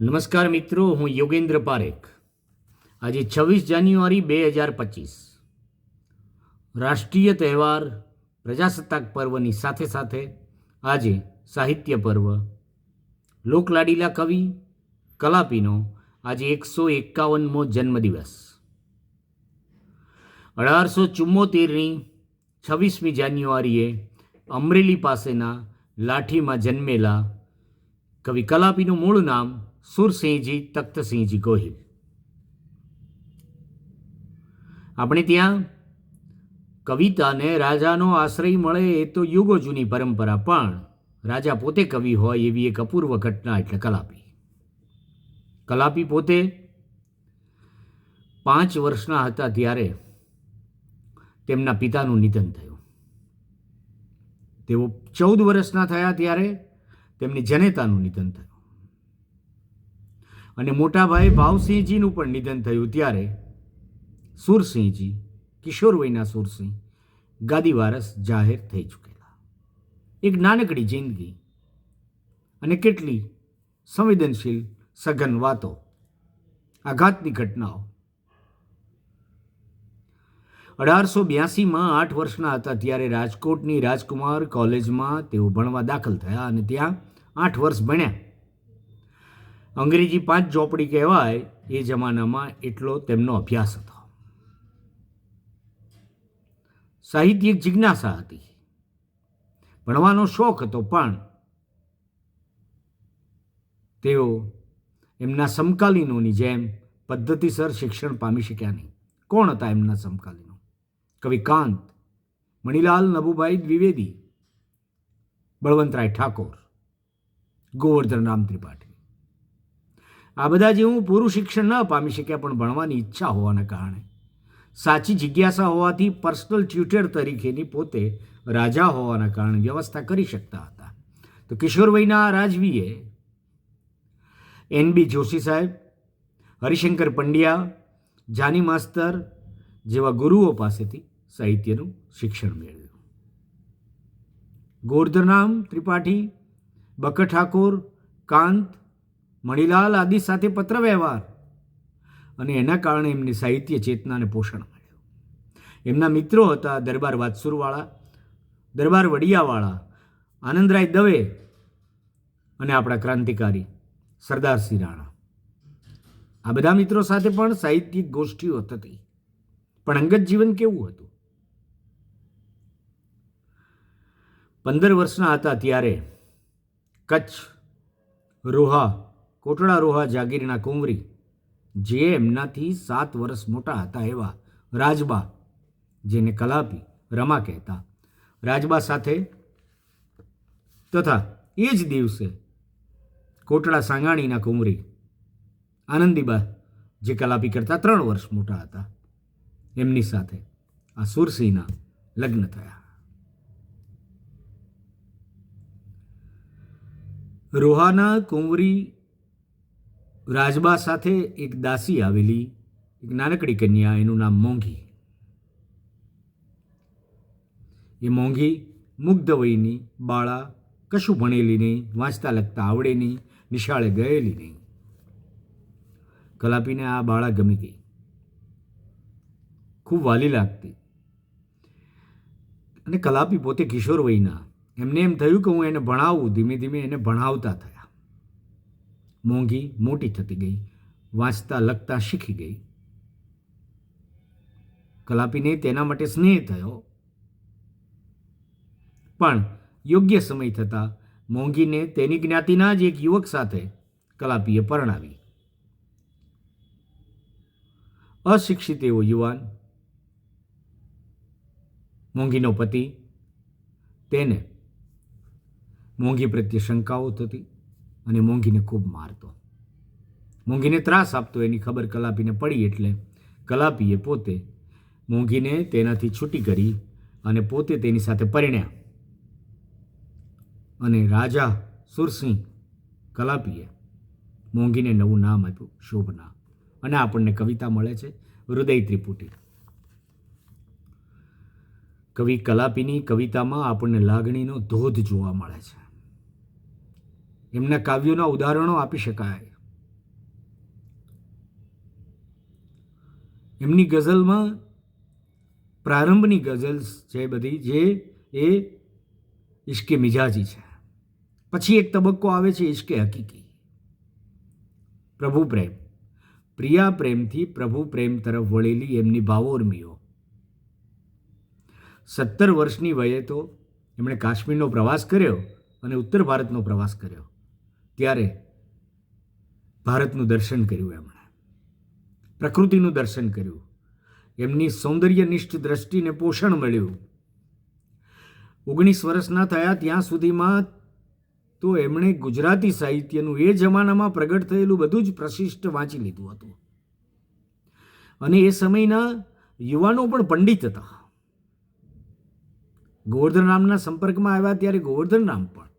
નમસ્કાર મિત્રો, હું યોગેન્દ્ર પારેખ. આજે છવ્વીસ જાન્યુઆરી બે હજાર પચીસ. રાષ્ટ્રીય તહેવાર પ્રજાસત્તાક પર્વની સાથે સાથે આજે સાહિત્ય પર્વ, લોકલાડીલા કવિ, કલાપીનો આજે એકસો એકાવનમો જન્મદિવસ. અઢારસો ચુમ્મોતેરની છવ્વીસમી જાન્યુઆરીએ અમરેલી પાસેના લાઠીમાં જન્મેલા કવિ કલાપીનું મૂળ નામ સુરસિંહજી, તખ્તસિંહજી ગોહિલ. આપણે ત્યાં કવિતાને રાજાનો આશ્રય મળે એ તો યુગો જૂની પરંપરા, પણ રાજા પોતે કવિ હોય એવી એક અપૂર્વ ઘટના એટલે કલાપી. કલાપી પોતે પાંચ વર્ષના હતા ત્યારે તેમના પિતાનું નિધન થયું. તેઓ ચૌદ વર્ષના થયા ત્યારે તેમની જનેતાનું નિધન થયું. અને મોટા ભાઈ ભાવસિંહજીનું પણ નિધન થયું ત્યારે. સુરસિંહજી, કિશોર વયના સુરસિંહ ગાદી વારસ જાહેર થઈ ચૂકેલા. એક નાનકડી જિંદગી અને કેટલી સંવેદનશીલ સઘન વાતો, આઘાતની ઘટનાઓ. અઢારસો બ્યાસીમાં આઠ વર્ષના હતા ત્યારે રાજકોટની રાજકુમાર કોલેજમાં તેઓ ભણવા દાખલ થયા અને ત્યાં આઠ વર્ષ ભણ્યા. અંગ્રેજી પાંચ ચોપડી કહેવાય, એ જમાનામાં એટલો તેમનો અભ્યાસ હતો. સાહિત્યિક જિજ્ઞાસા હતી. ભણવાનો શોખ હતો, પણ તેઓ એમના સમકાલીનોની જેમ પદ્ધતિસર શિક્ષણ પામી શક્યા નહીં. કોણ હતા એમના સમકાલીનો? કવિ કાંત, મણિલાલ નભુભાઈ દ્વિવેદી, બળવંતરાય ઠાકોર ગોવર્ધન રામ ત્રિપાઠી. આ બધા જેવું પૂરું શિક્ષણ ન પામી શક્યા પણ ભણવાની ઈચ્છા હોવાના કારણે. સાચી જિજ્ઞાસા હોવાથી પર્સનલ ટ્યુટર તરીકેની પોતે રાજા હોવાના કારણે વ્યવસ્થા કરી શકતા હતા. તો કિશોરવયના રાજવીએ એન બી જોશી સાહેબ, હરિશંકર પંડ્યા, જાની માસ્તર જેવા ગુરુઓ પાસેથી સાહિત્યનું શિક્ષણ મેળવ્યું. ગોર્ધનામ ત્રિપાઠી બકર ઠાકોર, કાંત મણિલાલ આદિ સાથે પત્ર વ્યવહાર અને એના કારણે એમની સાહિત્ય ચેતનાને પોષણ મળ્યું. એમના મિત્રો હતા દરબાર વાતસુરવાળા દરબાર વડિયાવાળા, આનંદરાય દવે અને આપણા ક્રાંતિકારી સરદારસિંહ રાણા. આ બધા મિત્રો સાથે પણ સાહિત્યિક ગોષ્ઠીઓ થતી. પણ અંગત જીવન કેવું હતું? પંદર વર્ષના હતા ત્યારે કચ્છ, રોહા કોટડા રોહા જાગીરના કુંવરી, જે એમનાથી સાત વર્ષ મોટા હતા એવા રાજબા, જેને કલાપી રમા કહેતા. રાજબા સાથે તથા એ જ દિવસે કોટડા સાંગાણીના કુંવરી, આનંદીબા, જે કલાપી કરતાં ત્રણ વર્ષ મોટા હતા, એમની સાથે આ સુરસિંહના લગ્ન થયા. રોહાના કુંવરી રાજબા સાથે એક દાસી આવેલી, એક નાનકડી કન્યા, એનું નામ મોંઘી. એ મોંઘી મુગ્ધ વયની, બાળા કશું ભણેલી નહીં, વાંચતા લખતા આવડે નહીં, નિશાળે ગયેલી નહીં. કલાપીને આ બાળા ગમી ગઈ. ખૂબ વાલી લાગતી. અને કલાપી પોતે કિશોર વયના. એમને એમ થયું કે હું એને ભણાવું, ધીમે ધીમે એને ભણાવતા થયા. મોંઘી, મોટી થતી ગઈ. વાંચતા, લખતા શીખી ગઈ. કલાપીને તેના માટે સ્નેહ થયો. પણ યોગ્ય સમય થતાં મોંઘીને તેની જ્ઞાતિના જ એક યુવક સાથે કલાપીએ પરણાવી. અશિક્ષિત એવો યુવાન. મોંઘીનો પતિ. તેને મોંઘી પ્રત્યે શંકાઓ થતી. અને મોંઘીને ખૂબ મારતો. મોંઘીને ત્રાસ આપતો, એની ખબર કલાપીને પડી એટલે કલાપીએ પોતે મોંઘીને તેનાથી છૂટી કરી અને પોતે તેની સાથે પરિણ્યા. અને રાજા સુરસિંહ કલાપીએ મોંઘીને નવું નામ આપ્યું, શોભના. અને આપણને કવિતા મળે છે, હૃદય ત્રિપુટી. કવિ કલાપીની કવિતામાં આપણને લાગણીનો ધોધ જોવા મળે છે. એમના કાવ્યોના ઉદાહરણો આપી શકાય. એમની ગઝલમાં પ્રારંભની ગઝલ્સ છે બધી, જે એ ઇશ્કે મિજાજી છે. પછી એક તબક્કો આવે છે ઇશ્કે હકીકી. પ્રભુ પ્રેમ. પ્રિયા પ્રેમથી પ્રભુ પ્રેમ તરફ વળેલી એમની ભાવોર્મીઓ. સત્તર વર્ષની વયે તો એમણે કાશ્મીરનો પ્રવાસ કર્યો અને ઉત્તર ભારતનો પ્રવાસ કર્યો. ત્યારે ભારતનું દર્શન કર્યું એમણે. પ્રકૃતિનું દર્શન કર્યું. એમની સૌંદર્યનિષ્ઠ દ્રષ્ટિને પોષણ મળ્યું. ઓગણીસ વર્ષના થયા ત્યાં સુધીમાં તો એમણે ગુજરાતી સાહિત્યનું એ જમાનામાં પ્રગટ થયેલું બધું જ પ્રશિષ્ટ વાંચી લીધું હતું. અને એ સમયના યુવાનો પણ પંડિત હતા. ગોવર્ધન રામના સંપર્કમાં આવ્યા ત્યારે ગોવર્ધન રામ પણ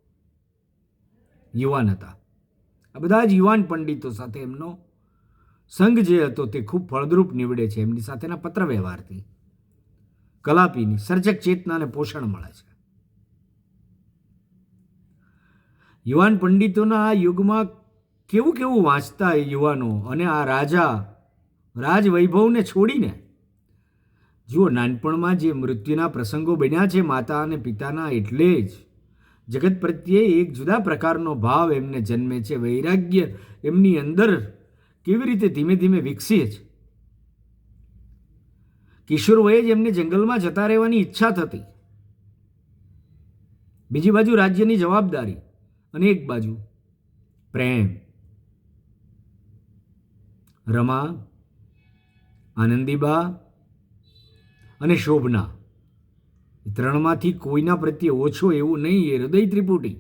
યુવાન હતા. આ બધા જ યુવાન પંડિતો સાથે એમનો સંઘ જે હતો તે ખૂબ ફળદ્રુપ નીવડે છે. એમની સાથેના પત્ર વ્યવહારથી કલાપીની સર્જક ચેતનાને પોષણ મળે છે. યુવાન પંડિતોના આ યુગમાં કેવું કેવું વાંચતા યુવાનો અને આ રાજા રાજવૈભવને છોડીને જુઓ, નાનપણમાં જે મૃત્યુના પ્રસંગો બન્યા છે, માતા અને પિતાના એટલે જ જગત પ્રત્યે એક જુદા પ્રકારનો ભાવ એમને જન્મે છે. વૈરાગ્ય એમની અંદર કેવી રીતે ધીમે ધીમે વિકસીએ છે? કિશોર વયે જ એમને જંગલમાં જતા રહેવાની ઈચ્છા થતી. બીજી બાજુ રાજ્યની જવાબદારી અને એક બાજુ પ્રેમ. રમા, આનંદીબા અને શોભના. ત્રણમાંથી કોઈના પ્રત્યે ઓછો એવું નહીં, એ હૃદય ત્રિપુટી.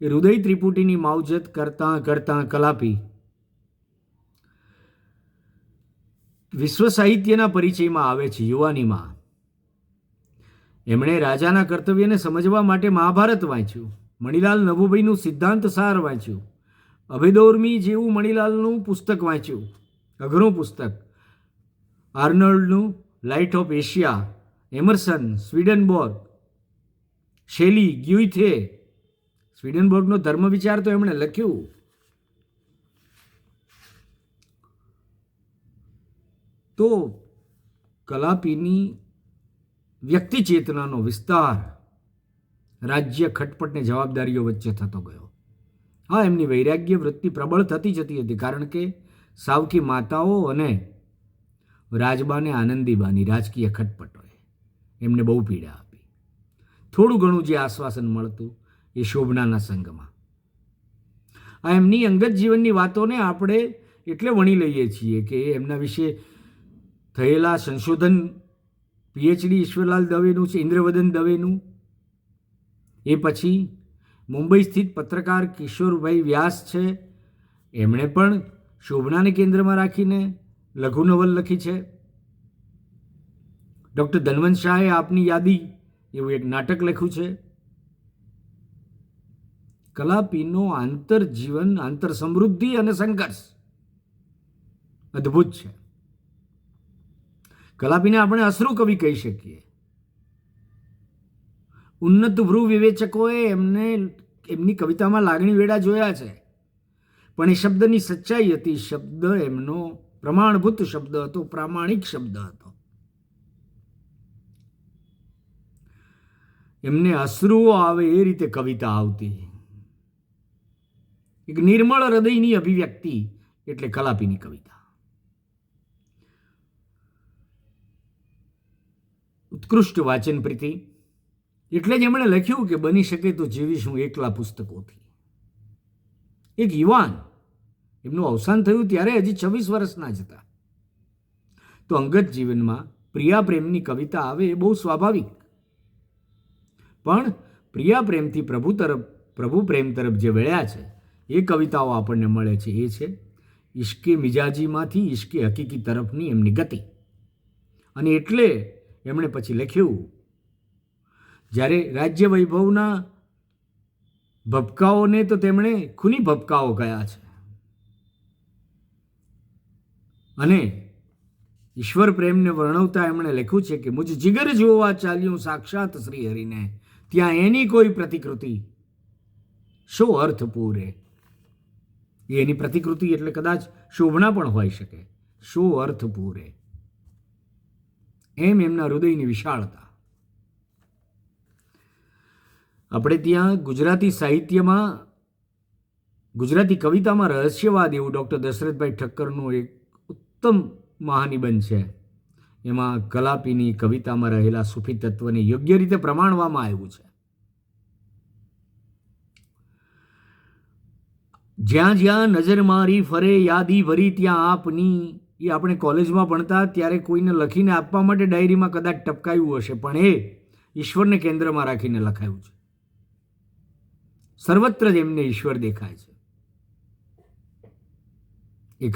એ હૃદય ત્રિપુટીની માવજત કરતાં કરતાં કલાપી. વિશ્વ સાહિત્યના પરિચયમાં આવે છે યુવાનીમાં. એમણે રાજાના કર્તવ્યને સમજવા માટે મહાભારત વાંચ્યું, મણિલાલ નભુભાઈનું સિદ્ધાંત સાર વાંચ્યું, અભિદોર્મી જેવું મણિલાલનું પુસ્તક વાંચ્યું, અઘરું પુસ્તક. આર્નોલ્ડનું light of Asia Emerson, Swedenborg, Shelley Goethe સ્વીડનબોર્ગનો ધર્મ વિચાર તો એમણે લખ્યું. તો કલાપીની વ્યક્તિ ચેતનાનો વિસ્તાર રાજ્ય ખટપટને જવાબદારીઓ વચ્ચે થતો ગયો. હા, એમની વૈરાગ્ય વૃત્તિ પ્રબળ થતી જતી હતી, કારણ કે સાવકી માતાઓ અને રાજબાને આનંદીબાની રાજકીય ખટપટોએ એમને બહુ પીડા આપી. થોડું ઘણું જે આશ્વાસન મળતું એ શોભનાના સંઘમાં આ એમની અંગત જીવનની વાતોને આપણે એટલે વણી લઈએ છીએ કે એમના વિશે થયેલા સંશોધન પીએચડી ઈશ્વરલાલ દવેનું છે, ઇન્દ્રવદન દવેનું. એ પછી મુંબઈ સ્થિત પત્રકાર કિશોરભાઈ વ્યાસ છે. એમણે પણ શોભનાને કેન્દ્રમાં રાખીને લઘુ નવલ લખી છે. ડૉક્ટર ધનવંત શાહે આપની યાદી, એવું એક નાટક લખ્યું છે. કલાપીનો આંતરજીવન આંતર સમૃદ્ધિ અને સંઘર્ષ. અદ્ભુત છે. કલાપીને આપણે અશ્રુ કવિ કહી શકીએ. ઉન્નત ભ્રુ વિવેચકોએ એમને, એમની કવિતામાં લાગણી વેડા જોયા છે. પણ એ શબ્દની સચ્ચાઈ હતી, શબ્દ એમનો પ્રમાણભૂત શબ્દ હતો, પ્રામાણિક શબ્દ હતો. એમને અશ્રુઓ આવે એ રીતે કવિતા આવતી. એક નિર્મળ હૃદયની અભિવ્યક્તિ એટલે કલાપીની કવિતા. ઉત્કૃષ્ટ વાચન પ્રીતિ. એટલે જ એમણે લખ્યું કે બની શકે તો જીવીશ હું એકલા પુસ્તકોથી. એક યુવાન, એમનું અવસાન થયું ત્યારે હજી છવ્વીસ વર્ષના જ હતા. તો અંગત જીવનમાં પ્રિયા પ્રેમની કવિતા આવે એ બહુ સ્વાભાવિક. પણ પ્રિયા પ્રેમથી પ્રભુ તરફ, પ્રભુ પ્રેમ તરફ જે વળ્યા છે, એ કવિતાઓ આપણને મળે છે, એ છે, ઈશ્કે મિજાજીમાંથી ઈશ્કે હકીકી તરફની એમની ગતિ. અને એટલે એમણે પછી લખ્યું, જ્યારે રાજ્ય વૈભવના ભપકાઓને તો તેમણે ખૂની ભપકાઓ ગયા છે. અને ઈશ્વર પ્રેમને વર્ણવતા એમણે લખ્યું છે કે, મુજ જીગર જોવા ચાલ્યું સાક્ષાત શ્રી હરિને ત્યાં એની કોઈ પ્રતિકૃતિ? શો અર્થ પૂરે? એની પ્રતિકૃતિ એટલે કદાચ શોભના પણ હોઈ શકે. શો અર્થ પૂરે? એમ એમના હૃદયની વિશાળતા. આપણે ત્યાં ગુજરાતી સાહિત્યમાં, ગુજરાતી કવિતામાં રહસ્યવાદ એવું ડૉક્ટર દશરથભાઈ ઠક્કરનું એક ઉત્તમ મહાનિબંધ છે. એમાં કલાપીની કવિતામાં રહેલા સૂફી તત્વને યોગ્ય રીતે પ્રમાણવામાં આવ્યું છે. જ્યાં જ્યાં નજર મારી ફરે યાદી ભરી ત્યાં આપની, એ આપણે કોલેજમાં ભણતા ત્યારે કોઈને લખીને આપવા માટે ડાયરીમાં કદાચ ટપકાયું હશે, પણ એ ઈશ્વરને કેન્દ્રમાં રાખીને લખાયું છે. સર્વત્ર જ એમને ઈશ્વર દેખાય છે. એ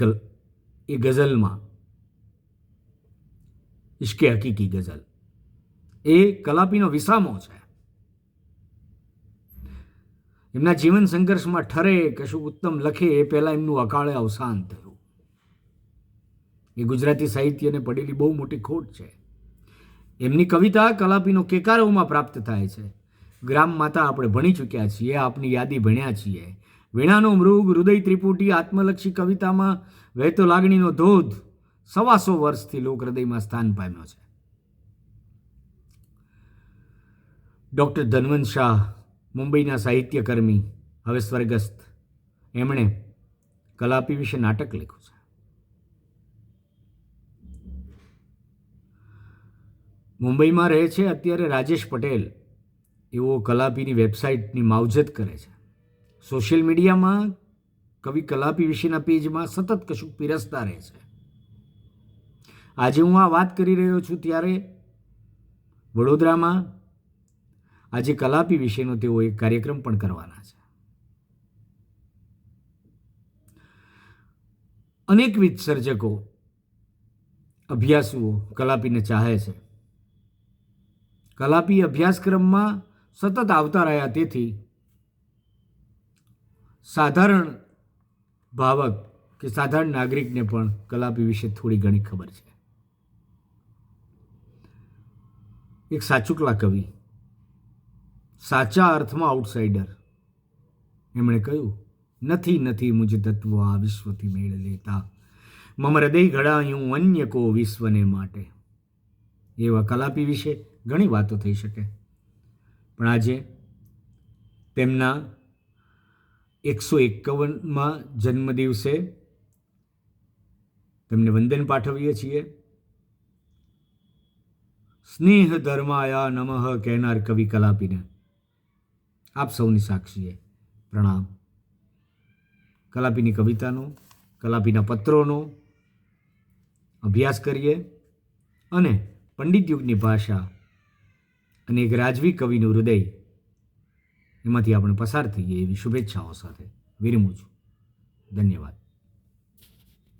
એ ગઝલમાં ઇશ્કે હકીકી ગઝલ. એ કલાપીનો વિસામો છે. એમના જીવન સંઘર્ષમાં ઠરે કશું ઉત્તમ લખે એ પહેલાં એમનું અકાળે અવસાન થયું. એ ગુજરાતી સાહિત્યને પડેલી બહુ મોટી ખોટ છે. એમની કવિતા કલાપીનો કેકારોમાં પ્રાપ્ત થાય છે. ગ્રામ માતા આપણે ભણી ચૂક્યા છીએ, આપની યાદી ભણ્યા છીએ. વીણાનો મૃગ, હૃદય ત્રિપુટી, આત્મલક્ષી કવિતામાં વહેતો લાગણીનો ધોધ સવાસો વર્ષથી લોક હૃદયમાં સ્થાન પામ્યો છે. ડૉક્ટર ધનવંત શાહ, મુંબઈના સાહિત્યકર્મી, હવે સ્વર્ગસ્થ. એમણે કલાપી વિશે નાટક લખ્યું છે. મુંબઈમાં રહે છે અત્યારે રાજેશ પટેલ. એવો કલાપીની વેબસાઇટની માવજત કરે છે. સોશિયલ મીડિયામાં કવિ કલાપી વિશેના પેજમાં સતત કશુંક પીરસતા રહે છે. આજે હું આ વાત કરી રહ્યો છું ત્યારે વડોદરામાં આજે કલાપી વિશેનો તેઓ એક કાર્યક્રમ પણ કરવાના છે. અનેકવિધ સર્જકો, અભ્યાસુઓ કલાપીને ચાહે છે. કલાપી અભ્યાસક્રમમાં સતત આવતા રહ્યા તેથી સાધારણ ભાવક કે સાધારણ નાગરિકને પણ કલાપી વિશે થોડી ઘણી ખબર છે. એક સાચુકલા કવિ સાચા અર્થમાં આઉટસાઇડર. એમણે કહ્યું, નથી નથી, મુજ તત્વ આ વિશ્વથી મેળ લેતા. મમ હૃદય ઘડાયું અન્ય કો વિશ્વને માટે. એવા કલાપી વિશે ઘણી વાતો થઈ શકે. પણ આજે તેમના એકસો એકાવનમાં જન્મદિવસે તેમને વંદન પાઠવીએ છીએ. સ્નેહ ધર્માયા નમઃ કહેનાર કવિ કલાપીને આપ સૌની સાક્ષીએ પ્રણામ. કલાપીની કવિતાનો, કલાપીના પત્રોનો અભ્યાસ કરીએ અને પંડિત યુગની ભાષા અને એક રાજવી કવિનું હૃદય એમાંથી આપણે પસાર થઈએ એવી શુભેચ્છાઓ સાથે. વિરમું છું ધન્યવાદ.